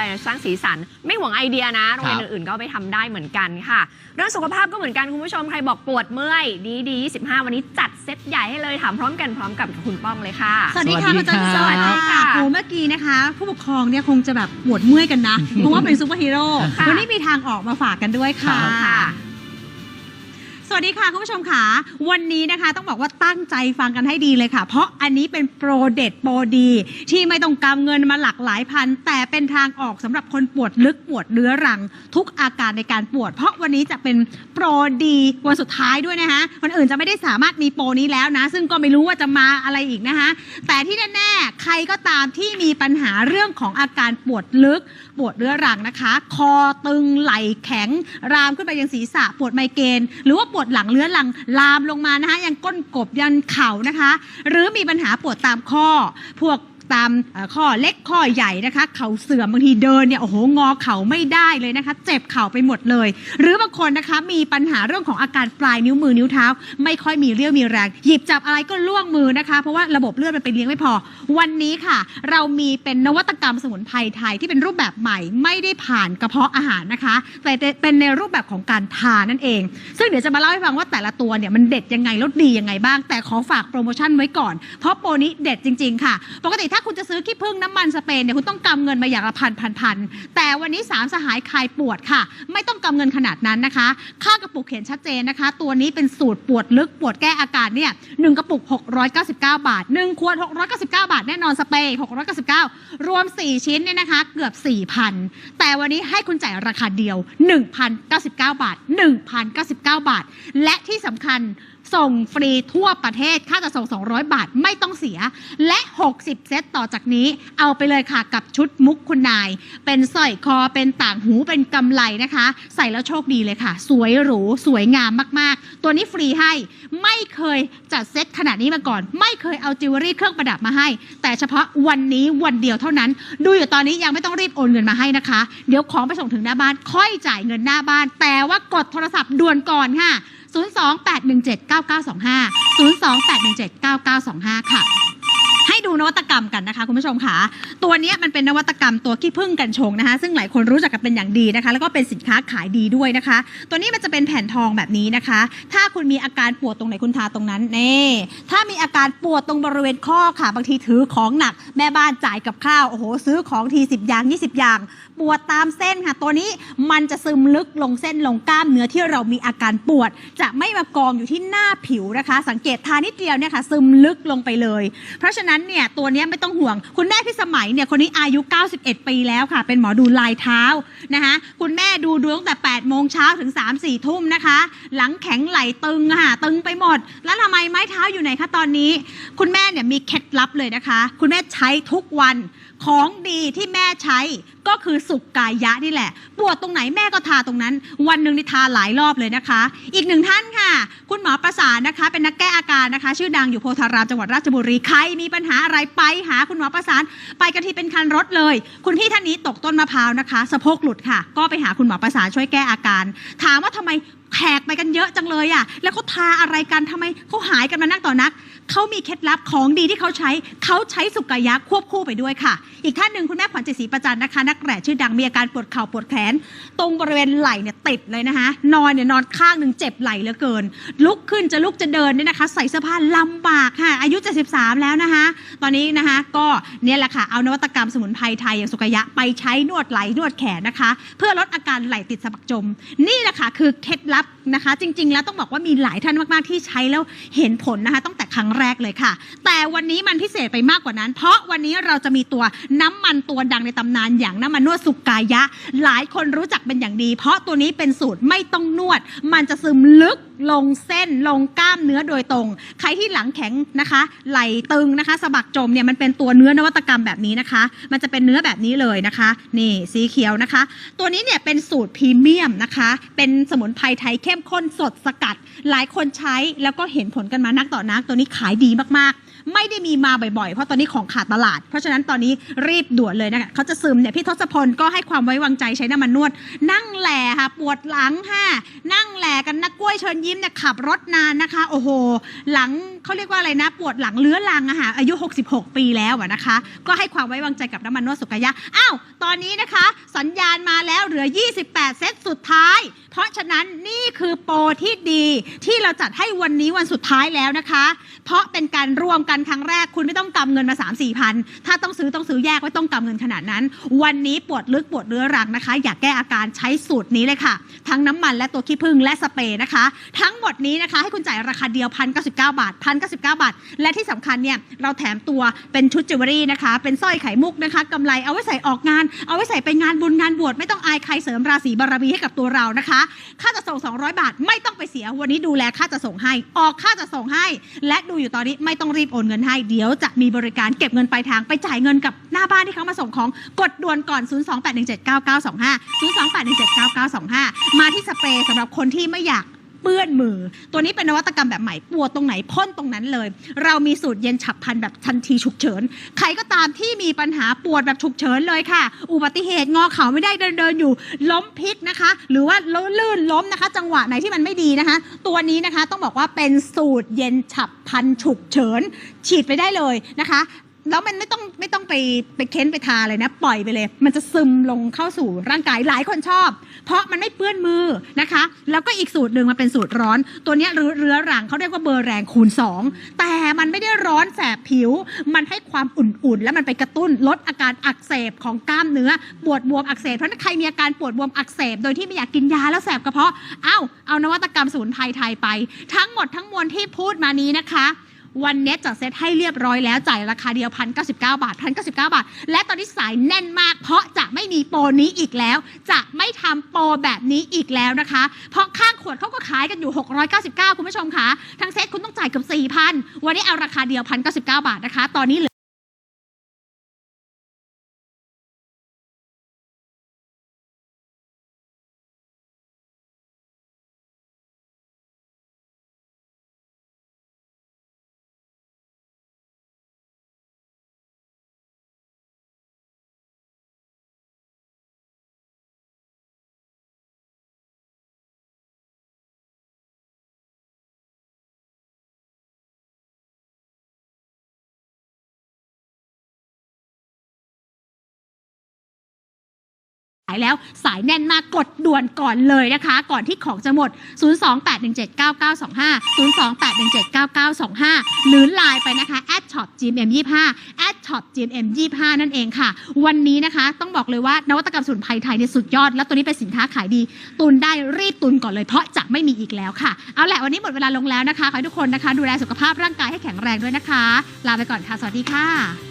อยๆ สร้างสีสัน ไม่ห่วงไอเดียนะโรงเรียนครับอื่นๆก็เอาไปทำได้เหมือนกันค่ะ เรื่องสุขภาพก็เหมือนกันคุณผู้ชมใครบอกปวดเมื่อยดีดี25 วันนี้จัดเซตใหญ่ให้เลยถามพร้อมกันพร้อมกับคุณป้องเลยค่ะ สวัสดีค่ะสวัคุณสดีจันทร์ครับสวัสดีค่ะโอ้เมื่อกี้นะคะ ผู้ปกครองเนี่ยคงจะแบบปวดเมื่อยกันนะเพราะว่าเป็นซูเปอร์ฮีโร่ค่ะวันนี้มีทางออกมาฝากกันด้วยค่ะค่ะส วัสดีค่ะคุณผู้ชมค่ะ วันนี้นะคะต้องบอกว่าตั้งใจฟังกันให้ดีเลยค่ะ เพราะอันนี้เป็นโปรเด็ดโปรดี ที่ไม่ต้องกำเงินมาหลักหลายพัน แต่เป็นทางออกสำหรับคนปวดลึกปวดเรื้อรัง ทุกอาการในการปวด เพราะวันนี้จะเป็นโปรดีวันสุดท้ายด้วยนะคะวันอื่นจะไม่ได้สามารถมีโปรนี้แล้วนะ ซึ่งก็ไม่รู้ว่าจะมาอะไรอีกนะคะ แต่ที่แน่ๆใครก็ตามที่มีปัญหาเรื่องของอาการปวดลึก ปวดเรื้อรังนะคะ คอตึงไหล่แข็ง รามขึ้นไปยังศีรษะปวดไมเกรนหรือว่าปวดหลังเลื้อนหลังลามลงมานะคะยังก้นกบยันเข่านะคะ หรือมีปัญหาปวดตามข้อพวก ตามข้อเล็กข้อใหญ่นะคะ เข่าเสื่อมบางทีเดินเนี่ยโอ้โหงอเข่าไม่ได้เลยนะคะ เจ็บเข่าไปหมดเลย หรือบางคนนะคะมีปัญหาเรื่องของอาการปลายนิ้วมือนิ้วเท้า ไม่ค่อยมีเรี่ยวมีแรง หยิบจับอะไรก็ล่วงมือนะคะ เพราะว่าระบบเลือดมันไปเลี้ยงไม่พอ วันนี้ค่ะ เรามีเป็นนวัตกรรมสมุนไพรไทยที่เป็นรูปแบบใหม่ไม่ได้ผ่านกระเพาะอาหารนะคะแต่เป็นในรูปแบบของการทานนั่นเอง ซึ่งเดี๋ยวจะมาเล่าให้ฟังว่าแต่ละตัวเนี่ยมันเด็ดยังไงแล้วดียังไงบ้าง แต่ขอฝากโปรโมชั่นไว้ก่อน เพราะโปรนี้เด็ดจริง ๆ ค่ะ ปกติถ้าคุณจะซื้อขี้ผึ้งน้ำมันสเปนเนี่ยคุณต้องกำเงินมาอย่างละพันพันพันแต่วันนี้สามสหายคลายปวดค่ะ ไม่ต้องกำเงินขนาดนั้นนะคะ ค่ากระปุกเขียนชัดเจนนะคะ ตัวนี้เป็นสูตรปวดลึกปวดแก้อาการเนี่ยหนึ่งกระปุก 699 บาท1ขวด699 บาท แน่นอนสเปรย์699 รวม 4 ชิ้นเนี่ยนะคะ เกือบ 4,000 แต่วันนี้ให้คุณจ่ายราคาเดียว 1,099 บาท 1,099 บาท และที่สำคัญ ส่งฟรีทั่วประเทศค่าจะส่ง 200 บาทไม่ต้องเสีย และ 60 เซตต่อจากนี้ เอาไปเลยค่ะกับชุดมุกคุณนาย เป็นสร้อยคอเป็นต่างหูเป็นกำไลนะคะ ใส่แล้วโชคดีเลยค่ะ สวยหรู สวยงามมากๆ ตัวนี้ฟรีให้ไม่เคยจัดเซตขนาดนี้มาก่อน ไม่เคยเอาจิวเวลรี่เครื่องประดับมาให้ แต่เฉพาะวันนี้วันเดียวเท่านั้น ดูอยู่ตอนนี้ยังไม่ต้องรีบโอนเงินมาให้นะคะ เดี๋ยวของไปส่งถึงหน้าบ้านค่อยจ่ายเงินหน้าบ้าน แต่ว่ากดโทรศัพท์ด่วนก่อนค่ะ 028179925 028179925 ค่ะ ให้ดูนวัตกรรมกันนะคะคุณผู้ชมค่ะ ตัวเนี้ยมันเป็นนวัตกรรมตัวขี้ผึ้งกันชงนะคะ ซึ่งหลายคนรู้จักกันเป็นอย่างดีนะคะ แล้วก็เป็นสินค้าขายดีด้วยนะคะ ตัวนี้มันจะเป็นแผ่นทองแบบนี้นะคะ ถ้าคุณมีอาการปวดตรงไหนคุณทาตรงนั้นเน่ถ้ามีอาการปวดตรงบริเวณข้อค่ะบางทีถือของหนัก แม่บ้านจ่ายกับข้าวโอ้โหซื้อของที10 อย่าง 20 อย่าง ปวดตามเส้นค่ะ ตัวนี้มันจะซึมลึกลงเส้นลงกล้ามเนื้อที่เรามีอาการปวด จะไม่มากองอยู่ที่หน้าผิวนะคะ สังเกตทานิดเดียวเนี่ยค่ะซึมลึกลงไปเลย เพราะฉะนั้นเนี่ยตัวเนี้ยไม่ต้องห่วง คุณแม่พี่สมัยเนี่ยคนนี้อายุ 91 ปีแล้วค่ะ เป็นหมอดูลายเท้านะคะคุณแม่ดูดวงตั้งแต่8โมงเช้าถึง 3 4 ทุ่มนะคะ หลังแข็งไหลตึงอะค่ะตึงไปหมด แล้วทำไมไม้เท้าอยู่ไหนคะตอนนี้ คุณแม่เนี่ยมีเคล็ดลับเลยนะคะ คุณแม่ใช้ทุกวัน ของดีที่แม่ใช้ก็คือสุกกายะนี่แหละ ปวดตรงไหนแม่ก็ทาตรงนั้น วันหนึ่งนี่ทาหลายรอบเลยนะคะ อีกหนึ่งท่านค่ะ คุณหมอประสานนะคะ เป็นนักแก้อาการนะคะ ชื่อดังอยู่โพธารามจังหวัดราชบุรีใครมีปัญหาอะไรไปหาคุณหมอประสาน ไปกันที่เป็นคันรถเลย คุณพี่ท่านนี้ตกต้นมะพร้าวนะคะ สะโพกหลุดค่ะ ก็ไปหาคุณหมอประสานช่วยแก้อาการ ถามว่าทำไม แขกไปกันเยอะจังเลยอะ แล้วเขาทาอะไรกันทำไมเขาหายกันมานักต่อนัก เขามีเคล็ดลับของดีที่เขาใช้ เขาใช้สุกายะควบคู่ไปด้วยค่ะ อีกท่านหนึ่งคุณแม่ขวัญจิตศรีประจันนะคะ นักแหล่ชื่อดังมีอาการปวดเข่าปวดแขน ตรงบริเวณไหล่เนี่ยติดเลยนะคะ นอนเนี่ยนอนข้างหนึ่งเจ็บไหล่เหลือเกิน ลุกขึ้นจะลุกจะเดินเนี่ยนะคะ ใส่เสื้อผ้าลำบากค่ะ อายุ 73 แล้วนะคะ ตอนนี้นะคะก็เนี่ยแหละค่ะ เอานวัตกรรมสมุนไพรไทยอย่างสุกายะไปใช้นวดไหล่นวดแขนนะคะ เพื่อลดอาการไหล่ติดสะบักจม นี่แหละค่ะคือเคล็ดลับนะคะ จริง ๆ แล้วต้องบอกว่ามีหลายท่านมาก ๆ ที่ใช้แล้วเห็นผลนะคะตั้งแต่ครั้งแรกเลยค่ะ แต่วันนี้มันพิเศษไปมากกว่านั้น เพราะวันนี้เราจะมีตัวน้ำมันตัวดังในตำนานอย่างน้ำมันนวดสุกายะ หลายคนรู้จักเป็นอย่างดี เพราะตัวนี้เป็นสูตรไม่ต้องนวด มันจะซึมลึกลงเส้นลงกล้ามเนื้อโดยตรง ใครที่หลังแข็งนะคะ ไหลตึงนะคะสะบักจมเนี่ยมันเป็นตัวเนื้อนวัตกรรมแบบนี้นะคะ มันจะเป็นเนื้อแบบนี้เลยนะคะ นี่สีเขียวนะคะ ตัวนี้เนี่ยเป็นสูตรพรีเมียมนะคะ เป็นสมุนไพรไทยเข้มข้นสดสกัด หลายคนใช้แล้วก็เห็นผลกันมานักต่อนักตัวนี้ขายดีมากๆ ไม่ได้มีมาบ่อยๆ เพราะตอนนี้ของขาดตลาด เพราะฉะนั้นตอนนี้รีบด่วนเลยนะคะเขาจะซึมเนี่ยพี่ทศพลก็ให้ความไว้วางใจใช้น้ำมันนวด นั่งแหล่ค่ะปวดหลังค่ะนั่งแหล่กันนักกล้วยเชิญยิ้มเนี่ยขับรถนานนะคะ โอ้โห หลังเขาเรียกว่าอะไรนะ ปวดหลังเลื้อรังอะค่ะอายุ 66 ปีแล้วอะนะคะ ก็ให้ความไว้วางใจกับน้ำมันนวดสุกายะอ้าวตอนนี้นะคะ สัญญาณมาแล้วเหลือ 28 เซตสุดท้าย เพราะฉะนั้นนี่คือโปรที่ดีที่เราจัดให้วันนี้วันสุดท้ายแล้วนะคะ เพราะเป็นการรวมกันครั้งแรกคุณไม่ต้องกำเงินมา 3 4พันถ้าต้องซื้อต้องซื้อแยกไม่ต้องกำเงินขนาดนั้น วันนี้ปวดลึกปวดเรื้อรังนะคะ อยากแก้อาการใช้สูตรนี้เลยค่ะ ทั้งน้ำมันและตัวขี้ผึ้งและสเปรย์นะคะ ทั้งหมดนี้นะคะให้คุณจ่ายราคาเดียวพันเก้าสิบเก้าบาทพันเก้าสิบเก้าบาท และที่สำคัญเนี่ยเราแถมตัวเป็นชุดจิวเวลรี่นะคะ เป็นสร้อยไข่มุกนะคะกำไรเอาไว้ใส่ออกงาน เอาไว้ใส่ไปงานบุญงานบวชไม่ต้องอายใครเสริมราศีบารมีให้กับตัวเรานะคะค่าจะส่ง 200 บาท ไม่ต้องไปเสีย วันนี้ดูแลค่าจะส่งให้ ออกค่าจะส่งให้ และดูอยู่ตอนนี้ไม่ต้องรีบโอนเงินให้ เดี๋ยวจะมีบริการเก็บเงินปลายทางไปจ่ายเงินกับหน้าบ้านที่เขามาส่งของ กดด่วนก่อน 028179925 028179925 มาที่สเปรย์สำหรับคนที่ไม่อยาก เปื้อนมือ ตัวนี้เป็นนวัตกรรมแบบใหม่ปวดตรงไหนพ่นตรงนั้นเลย เรามีสูตรเย็นฉับพลันแบบทันทีฉุกเฉิน ใครก็ตามที่มีปัญหาปวดแบบฉุกเฉินเลยค่ะ อุบัติเหตุงอเข่าไม่ได้เดินเดินอยู่ ล้มพลิกนะคะ หรือว่าลื่นล้มนะคะ จังหวะไหนที่มันไม่ดีนะคะ ตัวนี้นะคะต้องบอกว่าเป็นสูตรเย็นฉับพลันฉุกเฉินฉีดไปได้เลยนะคะ แล้วมันไม่ต้องไม่ต้องไปไปเค้นไปทาเลยนะ ปล่อยไปเลย มันจะซึมลงเข้าสู่ร่างกายหลายคนชอบ เพราะมันไม่เปื้อนมือนะคะ แล้วก็อีกสูตรหนึ่งมันเป็นสูตรร้อน ตัวนี้เรื้อเรื้อรังเขาเรียกว่าเบอร์แรงคูณ 2 แต่มันไม่ได้ร้อนแสบผิว มันให้ความอุ่นๆ แล้วมันไปกระตุ้นลดอาการอักเสบของกล้ามเนื้อปวดบวมอักเสบเพราะฉะนั้นใครมีอาการปวดบวมอักเสบ โดยที่ไม่อยากกินยาแล้วแสบกระเพาะเอ้าเอานวัตกรรมสมุนไพรไทยไป ทั้งหมดทั้งมวลที่พูดมานี้นะคะ วันนี้จัดเซตให้เรียบร้อยแล้วจ่ายราคาเดียวพันเก้าสิบเก้าบาทพันเก้าสิบเก้าบาท และตอนนี้สายแน่นมาก เพราะจะไม่มีโปรนี้อีกแล้ว จะไม่ทำโปรแบบนี้อีกแล้วนะคะ เพราะข้างขวดเขาก็ขายกันอยู่ 699 คุณผู้ชมคะทั้งเซตคุณต้องจ่ายเกือบ4,000 วันนี้เอาราคาเดียวพันเก้าสิบเก้าบาทนะคะ ตอนนี้ายแล้วสายแน่นมากกดด่วนก่อนเลยนะคะ ก่อนที่ของจะหมด 028179925 028179925 หรือไลน์ไปนะคะ at shop gmm25 at shop gmm25 นั่นเองค่ะ วันนี้นะคะต้องบอกเลยว่านวัตกรรมสมุนไพรไทยเนี่ยสุดยอด แล้วตัวนี้เป็นสินค้าขายดี ตุนได้รีบตุนก่อนเลยเพราะจะไม่มีอีกแล้วค่ะเอาแหละวันนี้หมดเวลาลงแล้วนะคะขอให้ทุกคนนะคะ ดูแลสุขภาพร่างกายให้แข็งแรงด้วยนะคะ ลาไปก่อนค่ะ สวัสดีค่ะ